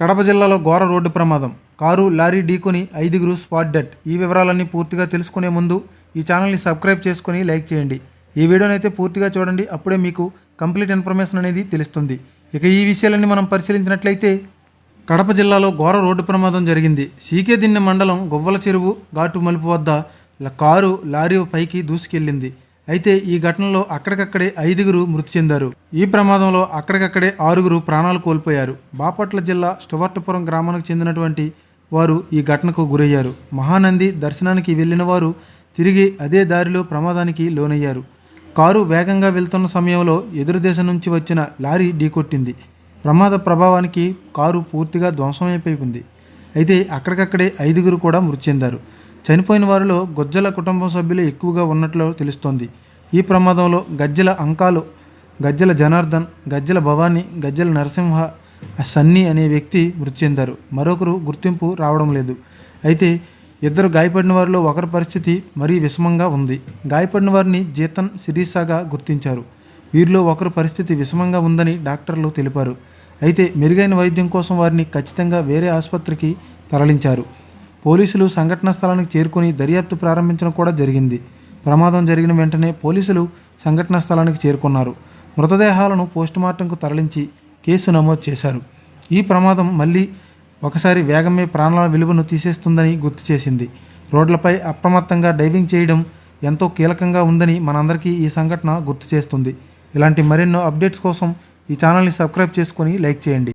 కడప జిల్లాలో ఘోర రోడ్డు ప్రమాదం. కారు లారీ ఢీకొని ఐదుగురు స్పాట్ డెట్ ఈ వివరాలన్నీ పూర్తిగా తెలుసుకునే ముందు ఈ ఛానల్ని సబ్స్క్రైబ్ చేసుకొని లైక్ చేయండి. ఈ వీడియోని అయితే పూర్తిగా చూడండి. అప్పుడే మీకు కంప్లీట్ ఇన్ఫర్మేషన్ అనేది తెలుస్తుంది. ఇక ఈ విషయాలన్నీ మనం పరిశీలించినట్లయితే కడప జిల్లాలో ఘోర రోడ్డు ప్రమాదం జరిగింది. సీకే దిన్నె మండలం గొవ్వల చెరువు ఘాటు మలుపు వద్ద కారు లారీ పైకి దూసుకెళ్ళింది అయితే ఈ ఘటనలో అక్కడికక్కడే ఐదుగురు మృతి చెందారు. ఈ ప్రమాదంలో అక్కడికక్కడే ఆరుగురు ప్రాణాలు కోల్పోయారు. బాపట్ల జిల్లా స్టువర్టపురం గ్రామానికి చెందినటువంటి వారు ఈ ఘటనకు గురయ్యారు. మహానంది దర్శనానికి వెళ్ళిన వారు తిరిగి అదే దారిలో ప్రమాదానికి లోనయ్యారు. కారు వేగంగా వెళ్తున్న సమయంలో ఎదురు దేశం నుంచి వచ్చిన లారీ ఢీకొట్టింది. ప్రమాద ప్రభావానికి కారు పూర్తిగా ధ్వంసమైపోయింది. అయితే అక్కడికక్కడే ఐదుగురు కూడా మృతి చెందారు. చనిపోయిన వారిలో గొజ్జల కుటుంబ సభ్యులు ఎక్కువగా ఉన్నట్లు తెలుస్తోంది. ఈ ప్రమాదంలో గజ్జల అంకాలు గజ్జల జనార్దన్ గజ్జల భవానీ గజ్జల నరసింహ సన్నీ అనే వ్యక్తి మృతి చెందారు. మరొకరు గుర్తింపు రావడం లేదు. అయితే ఇద్దరు గాయపడిన వారిలో ఒకరి పరిస్థితి మరీ విషమంగా ఉంది. గాయపడిన వారిని జీతన్ సిరీసాగా గుర్తించారు. వీరిలో ఒకరు పరిస్థితి విషమంగా ఉందని డాక్టర్లు తెలిపారు. అయితే మెరుగైన వైద్యం కోసం వారిని ఖచ్చితంగా వేరే ఆసుపత్రికి తరలించారు. పోలీసులు సంఘటనా స్థలానికి చేరుకొని దర్యాప్తు ప్రారంభించడం కూడా జరిగింది. ప్రమాదం జరిగిన వెంటనే పోలీసులు సంఘటనా స్థలానికి చేరుకున్నారు. మృతదేహాలను పోస్టుమార్టంకు తరలించి కేసు నమోదు చేశారు. ఈ ప్రమాదం మళ్ళీ ఒకసారి వేగమే ప్రాణాల విలువను తీసేస్తుందని గుర్తు చేసింది. రోడ్లపై అప్రమత్తంగా డైవింగ్ చేయడం ఎంతో కీలకంగా ఉందని మనందరికీ ఈ సంఘటన గుర్తు చేస్తుంది. ఇలాంటి మరెన్నో అప్డేట్స్ కోసం ఈ ఛానల్ని సబ్స్క్రైబ్ చేసుకొని లైక్ చేయండి.